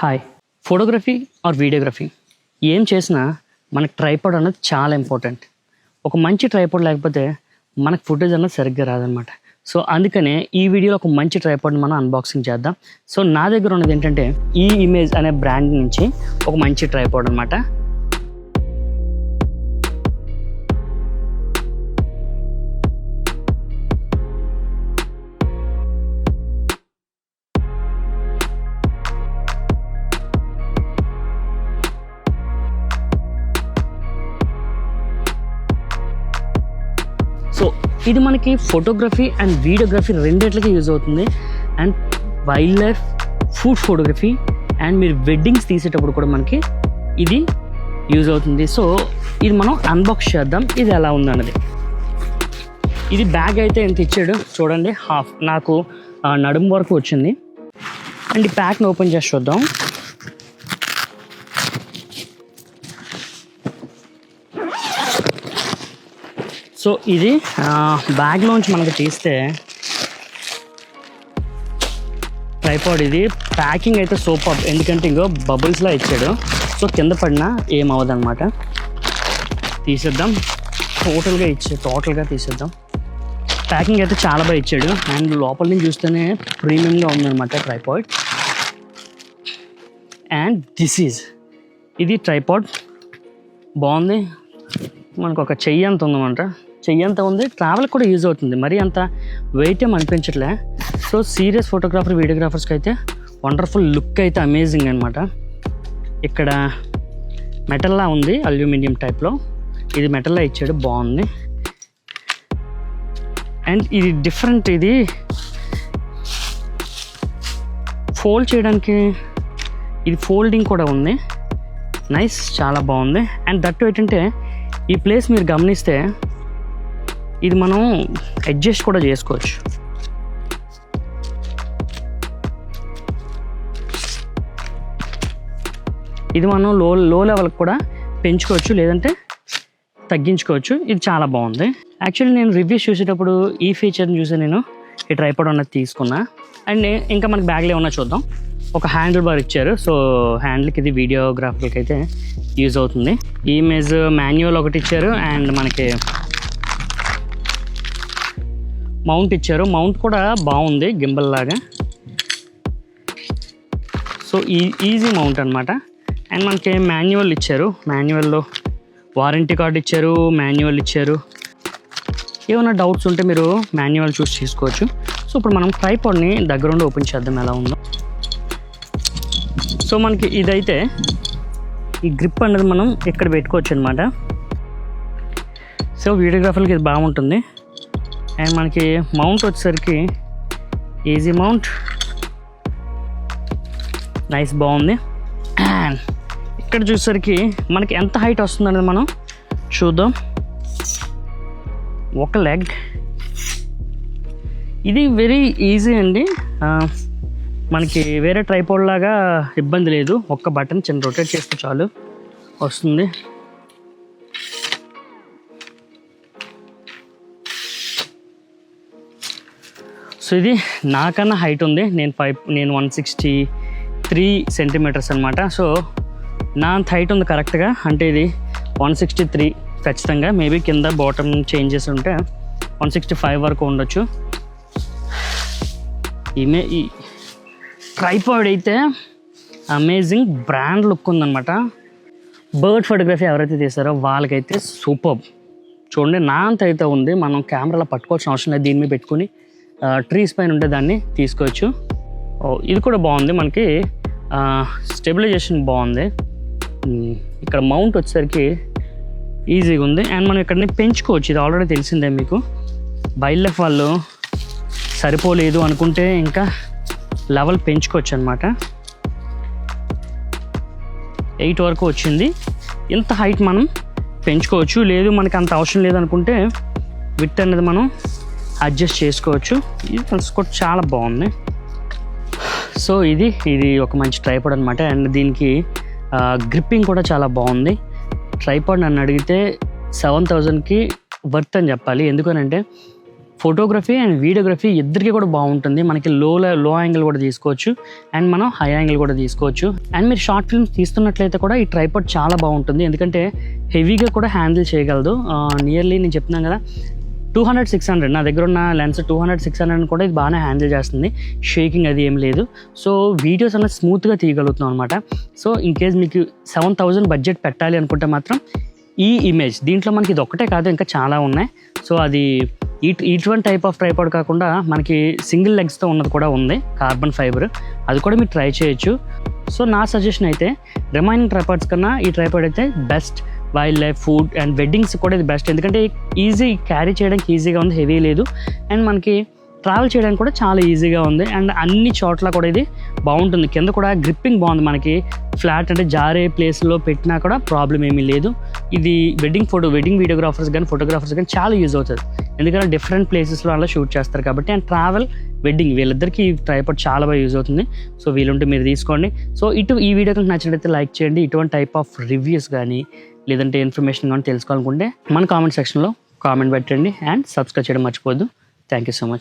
Hi photography are videography ఏం చేసినా మనకు ట్రైపాడ్ అనేది చాలా ఇంపార్టెంట్ ఒక మంచి ట్రైపాడ్ లేకపోతే మనకు ఫుటేజ్ అనేది సరిగ్గా రాదనమాట సో అందుకనే ఈ వీడియోలో ఒక మంచి ట్రైపాడ్ని మనం అన్బాక్సింగ్ చేద్దాం. సో నా దగ్గర ఉన్నది ఏంటంటే ఈ ఇమేజ్ అనే బ్రాండ్ నుంచి ఒక మంచి ట్రైపాడ్ అనమాట సో ఇది మనకి ఫోటోగ్రఫీ అండ్ వీడియోగ్రఫీ రెండిట్లకి యూజ్ అవుతుంది. And wild life food photography and మీరు వెడ్డింగ్స్ తీసేటప్పుడు కూడా మనకి ఇది యూజ్ అవుతుంది. సో ఇది మనం అన్బాక్స్ చేద్దాం. ఇది ఎలా ఉందన్నది. ఇది బ్యాగ్ అయితే ఎంత ఇచ్చాడు? చూడండి హాఫ్ నాకు నడుము వరకు వచ్చింది. అండ్ ఈ ప్యాక్ని ఓపెన్ చేసి చూద్దాం. సో ఇది బ్యాగ్లోంచి మనకు తీస్తే ట్రైపాడ్ ఇది. ప్యాకింగ్ అయితే సూపర్. ఎందుకంటే ఇంకో బబుల్స్లా ఇచ్చాడు. సో కింద పడినా ఏమవదనమాట తీసేద్దాం. టోటల్గా ఇచ్చే టోటల్గా తీసేద్దాం. ప్యాకింగ్ అయితే చాలా బాగా ఇచ్చాడు. అండ్ లోపల నుంచి చూస్తేనే ప్రీమియంగా ఉందన్నమాట ట్రైపాడ్. అండ్ దిస్ ఈజ్ ఇది ట్రైపాడ్. బాగుంది. మనకు ఒక చెయ్యి అంత ఉందన్నమాట? చెయ్యంత ఉంది. ట్రావెల్ కూడా యూజ్ అవుతుంది. మరి అంత వెయిట్ ఏం అనిపించట్లే. సో సీరియస్ ఫోటోగ్రాఫర్ వీడియోగ్రాఫర్స్కి అయితే వండర్ఫుల్ లుక్ అయితే అమేజింగ్ అనమాట ఇక్కడ మెటల్లా ఉంది అల్యూమినియం టైప్లో ఇది మెటల్లా ఇచ్చాడు. బాగుంది. అండ్ ఇది డిఫరెంట్ ఇది ఫోల్డ్ చేయడానికి ఇది ఫోల్డింగ్ కూడా ఉంది. నైస్ చాలా బాగుంది. అండ్ దట్టు ఏంటంటే ఈ ప్లేస్ మీరు గమనిస్తే ఇది మనం అడ్జస్ట్ కూడా చేసుకోవచ్చు. ఇది మనం లో లో లెవెల్కి కూడా పెంచుకోవచ్చు లేదంటే తగ్గించుకోవచ్చు. ఇది చాలా బాగుంది. యాక్చువల్లీ నేను రివ్యూస్ చూసేటప్పుడు ఈ ఫీచర్ని చూసి నేను ఈ ట్రైపాడ్ అన్నది తీసుకున్నా. అండ్ ఇంకా మనకి బ్యాగ్లో ఏమన్నా చూద్దాం. ఒక హ్యాండిల్ బార్ ఇచ్చారు. సో హ్యాండిల్కి ఇది వీడియోగ్రాఫర్కి అయితే యూజ్ అవుతుంది. ఈ ఇమేజ్ మాన్యువల్ ఒకటి ఇచ్చారు. అండ్ మనకి మౌంట్ ఇచ్చారు. మౌంట్ కూడా బాగుంది గింబల్ లాగా సో ఈ ఈజీ మౌంట్ అనమాట అండ్ మనకి మాన్యువల్ ఇచ్చారు. మాన్యువల్లో వారంటీ కార్డ్ ఇచ్చారు మాన్యువల్ ఇచ్చారు. ఏమైనా డౌట్స్ ఉంటే మీరు మాన్యువల్ చూస్ చేసుకోవచ్చు సో ఇప్పుడు మనం ట్రైపాడ్ని దగ్గరుండి ఓపెన్ చేద్దాం. ఎలా ఉందో. సో మనకి ఇదైతే ఈ గ్రిప్ అనేది మనం ఇక్కడ పెట్టుకోవచ్చు అనమాట సో వీడియోగ్రాఫర్కి ఇది బాగుంటుంది. అండ్ మనకి మౌంట్ వచ్చేసరికి ఈజీ మౌంట్ నైస్ బాగుంది. అండ్ ఇక్కడ చూసేసరికి మనకి ఎంత హైట్ వస్తుందనేది మనం చూద్దాం. ఒక లెగ్ ఇది వెరీ ఈజీ అండి. మనకి వేరే ట్రైపోడ్ లాగా ఇబ్బంది లేదు. ఒక్క బటన్ చిన్న రొటేట్ చేస్తే చాలు. వస్తుంది. సో ఇది నాకన్నా హైట్ ఉంది. నేను ఫైవ్ నేను వన్ సిక్స్టీ త్రీ సెంటీమీటర్స్ అనమాట సో నా అంత హైట్ ఉంది కరెక్ట్గా అంటే ఇది వన్ సిక్స్టీ త్రీ ఖచ్చితంగా. మేబీ కింద బాటమ్ చేంజెస్ ఉంటే వన్ సిక్స్టీ ఫైవ్ వరకు ఉండొచ్చు. ఈమె ఈ ట్రైపాడ్ అయితే అమేజింగ్ బ్రాండ్ లుక్ ఉందన్నమాట. బర్డ్ ఫోటోగ్రఫీ ఎవరైతే తీసారో వాళ్ళకైతే సూపర్ చూడండి నా అంత అయితే ఉంది. మనం కెమెరాలో పట్టుకోవాల్సిన అవసరం లేదు. దీని మీద పెట్టుకుని ట్రీస్ పైన ఉంటే దాన్ని తీసుకోవచ్చు. ఇది కూడా బాగుంది మనకి. స్టెబిలైజేషన్ బాగుంది. ఇక్కడ మౌంట్ వచ్చేసరికి ఈజీగా ఉంది. అండ్ మనం ఇక్కడనే పెంచుకోవచ్చు. ఇది ఆల్రెడీ తెలిసిందే మీకు. వైల్డ్ లైఫ్ వాళ్ళు సరిపోలేదు అనుకుంటే ఇంకా లెవెల్ పెంచుకోవచ్చు అనమాట ఎయిట్ వరకు వచ్చింది. ఇంత హైట్ మనం పెంచుకోవచ్చు. లేదు మనకి అంత అవసరం లేదనుకుంటే విత్ అనేది మనం అడ్జస్ట్ చేసుకోవచ్చు. ఇది కూడా చాలా బాగుంది సో ఇది ఇది ఒక మంచి ట్రైపాడ్ అనమాట అండ్ దీనికి గ్రిప్పింగ్ కూడా చాలా బాగుంది. ట్రైపాడ్ నన్ను అడిగితే సెవెన్ థౌజండ్కి వర్త్ అని చెప్పాలి. ఎందుకనంటే ఫోటోగ్రఫీ అండ్ వీడియోగ్రఫీ ఇద్దరికి కూడా బాగుంటుంది. మనకి లో లో యాంగిల్ కూడా తీసుకోవచ్చు. అండ్ మనం హై యాంగిల్ కూడా తీసుకోవచ్చు. అండ్ మీరు షార్ట్ ఫిల్మ్స్ తీస్తున్నట్లయితే కూడా ఈ ట్రైపాడ్ చాలా బాగుంటుంది. ఎందుకంటే హెవీగా కూడా హ్యాండిల్ చేయగలదు. నియర్లీ నేను చెప్తున్నాను కదా టూ హండ్రెడ్ సిక్స్ హండ్రెడ్ నా దగ్గర ఉన్న lens two hundred six hundred కూడా ఇది బాగానే హ్యాండిల్ చేస్తుంది. షేకింగ్ అది ఏం లేదు. సో వీడియోస్ అనేది స్మూత్గా తీయగలుగుతున్నాం అనమాట సో ఇన్ కేస్ మీకు సెవెన్ థౌజండ్ బడ్జెట్ పెట్టాలి అనుకుంటే మాత్రం ఈ ఇమేజ్ దీంట్లో మనకి ఇది ఒక్కటే కాదు ఇంకా చాలా ఉన్నాయి. సో అది ఈ ఇటువంటి టైప్ ఆఫ్ ట్రైపాడ్ కాకుండా మనకి సింగిల్ లెగ్స్తో ఉన్నది కూడా ఉంది కార్బన్ ఫైబర్ అది కూడా మీరు ట్రై చేయొచ్చు. సో నా సజెషన్ అయితే రిమైనింగ్ ట్రైపాడ్స్ కన్నా ఈ ట్రైపాడ్ అయితే best wild life food and weddings కూడా ఇది బెస్ట్ ఎందుకంటే ఈజీ క్యారీ చేయడానికి ఈజీగా ఉంది హెవీ లేదు. అండ్ మనకి ట్రావెల్ చేయడానికి కూడా చాలా ఈజీగా ఉంది. అండ్ అన్ని చోట్ల కూడా ఇది బాగుంటుంది. కింద కూడా గ్రిప్పింగ్ బాగుంది మనకి. ఫ్లాట్ అంటే జారే ప్లేస్లో పెట్టినా కూడా ప్రాబ్లం ఏమీ లేదు. ఇది వెడ్డింగ్ ఫోటో వెడ్డింగ్ వీడియోగ్రాఫర్స్ కానీ ఫోటోగ్రాఫర్స్ కానీ చాలా యూజ్ అవుతుంది. ఎందుకంటే డిఫరెంట్ ప్లేసెస్లో అలా షూట్ చేస్తారు కాబట్టి. అండ్ ట్రావెల్ వెడ్డింగ్ వీళ్ళిద్దరికి ఈ ట్రైపాడ్ చాలా బాగా యూజ్ అవుతుంది. సో వీలుంటే మీరు తీసుకోండి. సో ఇటు ఈ వీడియో కనుక నచ్చినట్లయితే లైక్ చేయండి. ఇటువంటి టైప్ ఆఫ్ రివ్యూస్ కానీ లేదంటే ఇన్ఫర్మేషన్ కానీ తెలుసుకోవాలనుకుంటే మన కామెంట్ సెక్షన్లో కామెంట్ పెట్టండి అండ్ సబ్స్క్రైబ్ చేయడం మర్చిపోద్దు థ్యాంక్ యూ సో మచ్